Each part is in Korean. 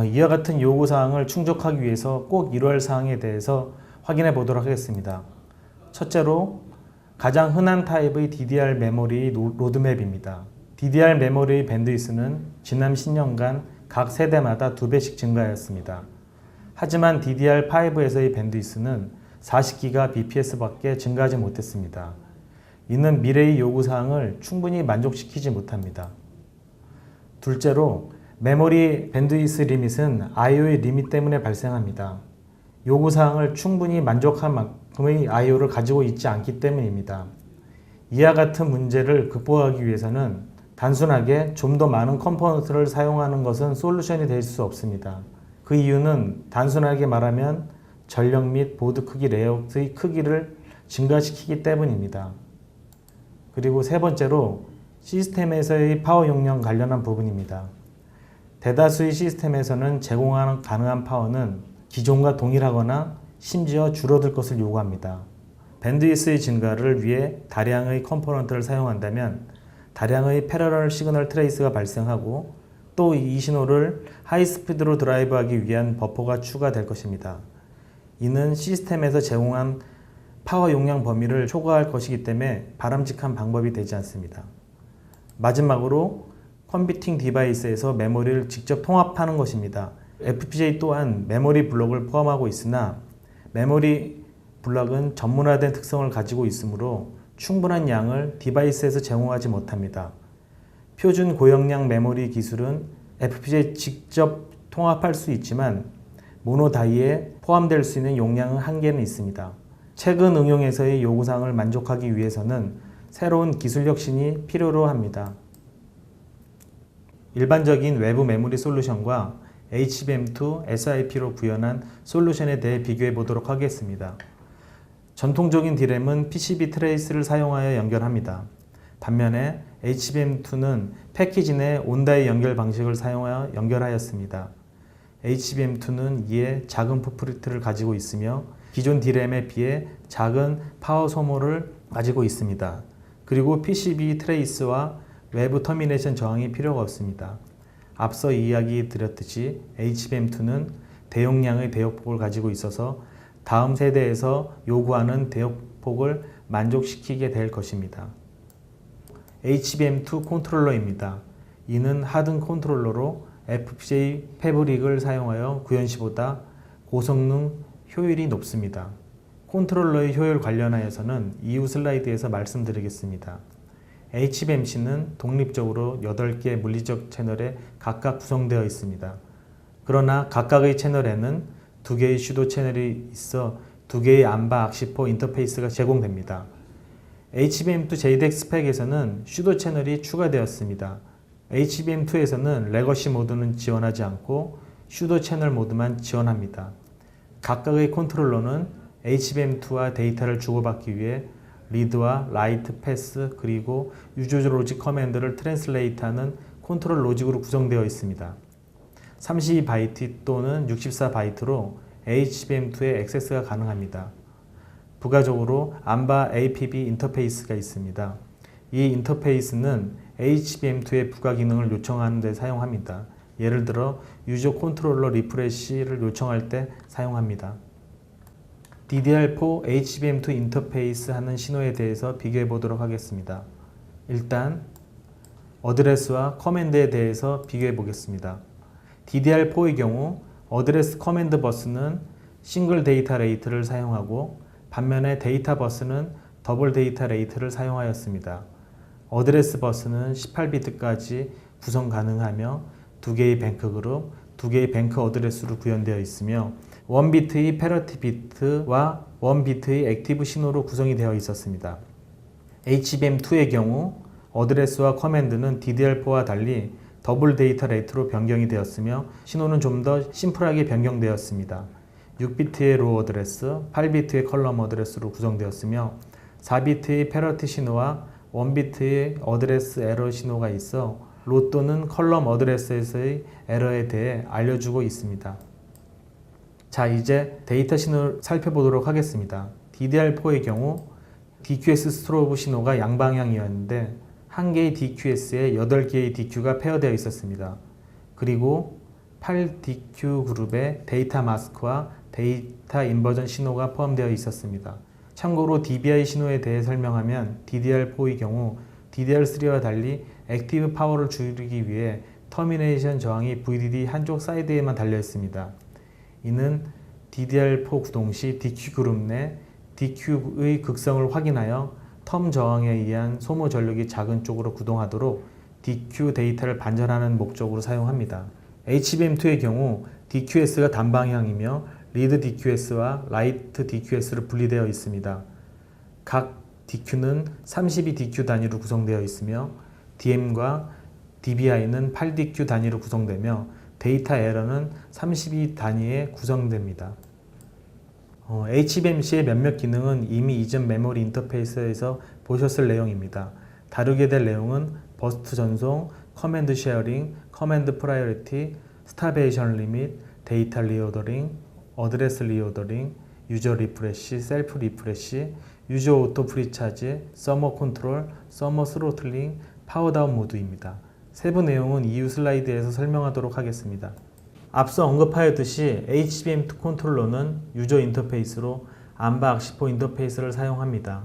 어, 이와 같은 요구사항을 충족하기 위해서 꼭 이루어야 사항에 대해서 확인해 보도록 하겠습니다. 첫째로 가장 흔한 타입의 DDR 메모리 노- 로드맵입니다. DDR 메모리 밴드위스는 지난 10년간 각 세대마다 두 배씩 증가하였습니다. 하지만 DDR5에서의 밴드위스는 40기가 bps밖에 증가하지 못했습니다. 이는 미래의 요구사항을 충분히 만족시키지 못합니다. 둘째로 메모리 밴드위스 리밋은 I/O의 리밋 때문에 발생합니다. 요구사항을 충분히 만족할 만큼의 I/O를 가지고 있지 않기 때문입니다. 이와 같은 문제를 극복하기 위해서는 단순하게 좀 더 많은 컴포넌트를 사용하는 것은 솔루션이 될 수 없습니다. 그 이유는 단순하게 말하면 전력 및 보드 크기 레이아웃의 크기를 증가시키기 때문입니다. 그리고 세 번째로 시스템에서의 파워 용량 관련한 부분입니다. 대다수의 시스템에서는 제공하는 가능한 파워는 기존과 동일하거나 심지어 줄어들 것을 요구합니다. 밴드위스의 증가를 위해 다량의 컴포넌트를 사용한다면 다량의 패러럴 시그널 트레이스가 발생하고 또 이 신호를 하이스피드로 드라이브하기 위한 버퍼가 추가될 것입니다. 이는 시스템에서 제공한 파워 용량 범위를 초과할 것이기 때문에 바람직한 방법이 되지 않습니다. 마지막으로 컴퓨팅 디바이스에서 메모리를 직접 통합하는 것입니다. FPGA 또한 메모리 블록을 포함하고 있으나 메모리 블록은 전문화된 특성을 가지고 있으므로 충분한 양을 디바이스에서 제공하지 못합니다. 표준 고용량 메모리 기술은 FPGA 직접 통합할 수 있지만 모노 다이에 포함될 수 있는 용량은 한계는 있습니다. 최근 응용에서의 요구사항을 만족하기 위해서는 새로운 기술 혁신이 필요로 합니다. 일반적인 외부 메모리 솔루션과 HBM2 SIP로 구현한 솔루션에 대해 비교해 보도록 하겠습니다. 전통적인 디램은 PCB 트레이스를 사용하여 연결합니다. 반면에 HBM2는 패키지 내 온다이 연결 방식을 사용하여 연결하였습니다. HBM2는 이에 작은 풋프리트를 가지고 있으며 기존 디램에 비해 작은 파워 소모를 가지고 있습니다. 그리고 PCB 트레이스와 외부 터미네이션 저항이 필요가 없습니다. 앞서 이야기 드렸듯이 HBM2는 대용량의 대역폭을 가지고 있어서 다음 세대에서 요구하는 대역폭을 만족시키게 될 것입니다. HBM2 컨트롤러입니다. 이는 하든 컨트롤러로 FPGA 패브릭을 사용하여 구현시보다 고성능 효율이 높습니다. 컨트롤러의 효율 관련하여서는 이후 슬라이드에서 말씀드리겠습니다. HBMC는 독립적으로 8개의 물리적 채널에 각각 구성되어 있습니다. 그러나 각각의 채널에는 두 개의 슈도 채널이 있어 두 개의 암바 악시포 인터페이스가 제공됩니다. HBM2 JDEC 스펙에서는 슈도 채널이 추가되었습니다. HBM2에서는 레거시 모드는 지원하지 않고 슈도 채널 모드만 지원합니다. 각각의 컨트롤러는 HBM2와 데이터를 주고받기 위해 리드와 라이트 패스 그리고 유저 로직 커맨드를 트랜슬레이트하는 컨트롤 로직으로 구성되어 있습니다. 32바이트 또는 64바이트로 HBM2에 액세스가 가능합니다. 부가적으로 암바 APB 인터페이스가 있습니다. 이 인터페이스는 HBM2의 부가 기능을 요청하는 데 사용합니다. 예를 들어 유저 컨트롤러 리프레시를 요청할 때 사용합니다. DDR4 HBM2 인터페이스 하는 신호에 대해서 비교해 보도록 하겠습니다. 일단 어드레스와 커맨드에 대해서 비교해 보겠습니다. DDR4의 경우 어드레스 커맨드 버스는 싱글 데이터 레이트를 사용하고 반면에 데이터 버스는 더블 데이터 레이트를 사용하였습니다. 어드레스 버스는 18비트까지 구성 가능하며 두 개의 뱅크 그룹, 두 개의 뱅크 어드레스로 구현되어 있으며 1비트의 패러티 비트와 1비트의 액티브 신호로 구성이 되어 있었습니다. HBM2의 경우 어드레스와 커맨드는 DDR4와 달리 더블 데이터 레이트로 변경이 되었으며 신호는 좀 더 심플하게 변경되었습니다. 6비트의 로우 어드레스, 8비트의 컬럼 어드레스로 구성되었으며 4비트의 패러티 신호와 1비트의 어드레스 에러 신호가 있어 로 또는 컬럼 어드레스에서의 에러에 대해 알려주고 있습니다. 자 이제 데이터 신호를 살펴보도록 하겠습니다. DDR4의 경우 DQS 스트로브 신호가 양방향이었는데 한 개의 DQS에 8개의 DQ가 페어되어 있었습니다. 그리고 8DQ 그룹의 데이터 마스크와 데이터 인버전 신호가 포함되어 있었습니다. 참고로 DBI 신호에 대해 설명하면 DDR4의 경우 DDR3와 달리 액티브 파워를 줄이기 위해 터미네이션 저항이 VDD 한쪽 사이드에만 달려 있습니다. 이는 DDR4 구동 시 DQ 그룹 내 DQ의 극성을 확인하여 텀 저항에 의한 소모 전력이 작은 쪽으로 구동하도록 DQ 데이터를 반전하는 목적으로 사용합니다. HBM2의 경우 DQS가 단방향이며 리드 DQS와 라이트 DQS로 분리되어 있습니다. 각 DQ는 32DQ 단위로 구성되어 있으며 DM과 DBI는 8DQ 단위로 구성되며 데이터 에러는 32 단위에 구성됩니다. 어, HBMC의 몇몇 기능은 이미 이전 메모리 인터페이스에서 보셨을 내용입니다. 다루게 될 내용은 버스트 전송, 커맨드 쉐어링, 커맨드 프라이어리티, 스타베이션 리밋, 데이터 리오더링, 어드레스 리오더링, 유저 리프레시, 셀프 리프레시, 유저 오토 프리차지, 서머 컨트롤, 서머 스로틀링, 파워다운 모드입니다. 세부 내용은 이후 슬라이드에서 설명하도록 하겠습니다. 앞서 언급하였듯이 HBM2 컨트롤러는 유저 인터페이스로 암바 악시포 인터페이스를 사용합니다.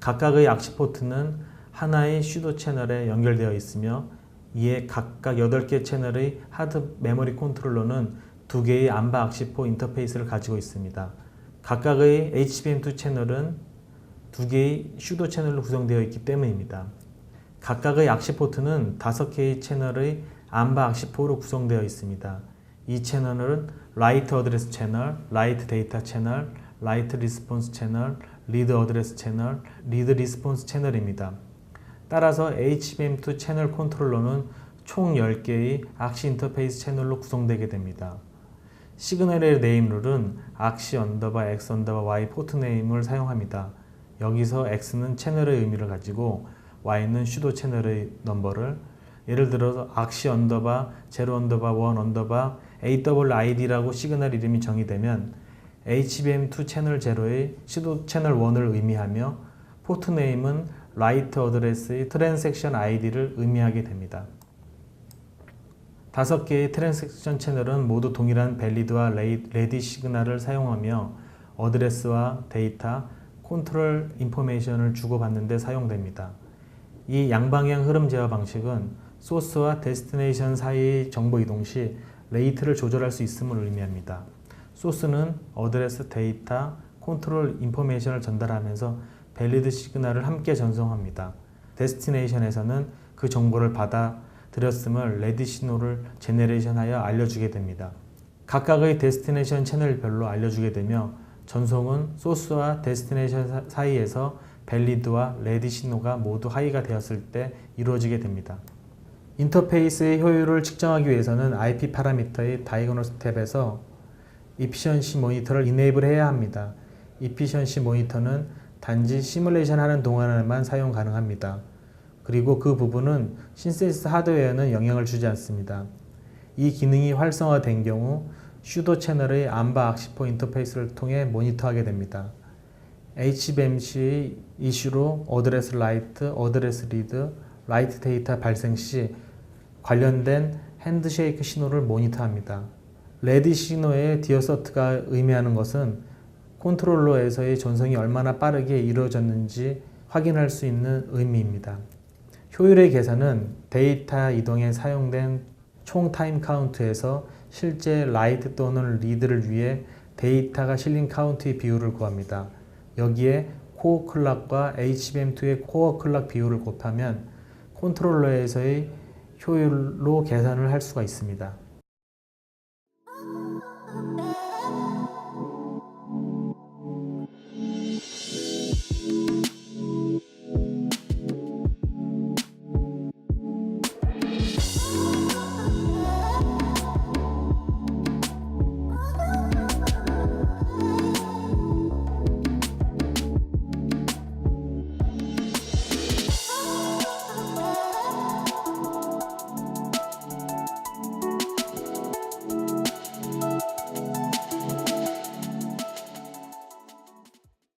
각각의 악시 포트는 하나의 슈도 채널에 연결되어 있으며 이에 각각 8개 채널의 하드 메모리 컨트롤러는 2개의 암바 악시포 인터페이스를 가지고 있습니다. 각각의 HBM2 채널은 2개의 슈도 채널로 구성되어 있기 때문입니다. 각각의 악시 포트는 5개의 채널의 암바 악시 포로 구성되어 있습니다. 이 채널은 라이트 어드레스 채널, 라이트 데이터 채널, 라이트 리스폰스 채널, 리드 어드레스 채널, 리드 리스폰스 채널입니다. 따라서 HBM2 채널 컨트롤러는 총 10개의 악시 인터페이스 채널로 구성되게 됩니다. 시그널의 네임 룰은 악시 언더바 X 언더바 Y 포트 네임을 사용합니다. 여기서 X는 채널의 의미를 가지고 Y는 슈도 채널의 넘버를 예를 들어서 악시 언더바 제로 언더바 원 언더바 AWID라고 시그널 이름이 정의되면 HBM2 채널 제로의 슈도 채널 1을 의미하며 포트 네임은 라이트 어드레스의 트랜섹션 ID를 의미하게 됩니다. 다섯 개의 트랜섹션 채널은 모두 동일한 밸리드와 레디 시그널을 사용하며 어드레스와 데이터, 컨트롤 인포메이션을 주고받는 데 사용됩니다. 이 양방향 흐름 제어 방식은 소스와 데스티네이션 사이의 정보 이동 시 레이트를 조절할 수 있음을 의미합니다. 소스는 어드레스, 데이터, 컨트롤 인포메이션을 전달하면서 밸리드 시그널을 함께 전송합니다. 데스티네이션에서는 그 정보를 받아 들였음을 레디 신호를 제네레이션하여 알려주게 됩니다. 각각의 데스티네이션 채널별로 알려주게 되며 전송은 소스와 데스티네이션 사이에서 밸리드와 레디 신호가 모두 하이가 되었을 때 이루어지게 됩니다. 인터페이스의 효율을 측정하기 위해서는 IP 파라미터의 다이고널 스텝에서 이피션시 모니터를 이네이블 해야 합니다. 이피션시 모니터는 단지 시뮬레이션 하는 동안에만 사용 가능합니다. 그리고 그 부분은 신세시스 하드웨어는 영향을 주지 않습니다. 이 기능이 활성화된 경우 슈도 채널의 암바 악시포 인터페이스를 통해 모니터하게 됩니다. HBMC의 이슈로 어드레스 라이트, 어드레스 리드, 라이트 데이터 발생 시 관련된 핸드쉐이크 신호를 모니터합니다. 레디 신호의 디어서트가 의미하는 것은 컨트롤러에서의 전송이 얼마나 빠르게 이루어졌는지 확인할 수 있는 의미입니다. 효율의 계산은 데이터 이동에 사용된 총 타임 카운트에서 실제 라이트 또는 리드를 위해 데이터가 실린 카운트의 비율을 구합니다. 여기에 코어 클락과 HBM2의 코어 클락 비율을 곱하면 컨트롤러에서의 효율로 계산을 할 수가 있습니다.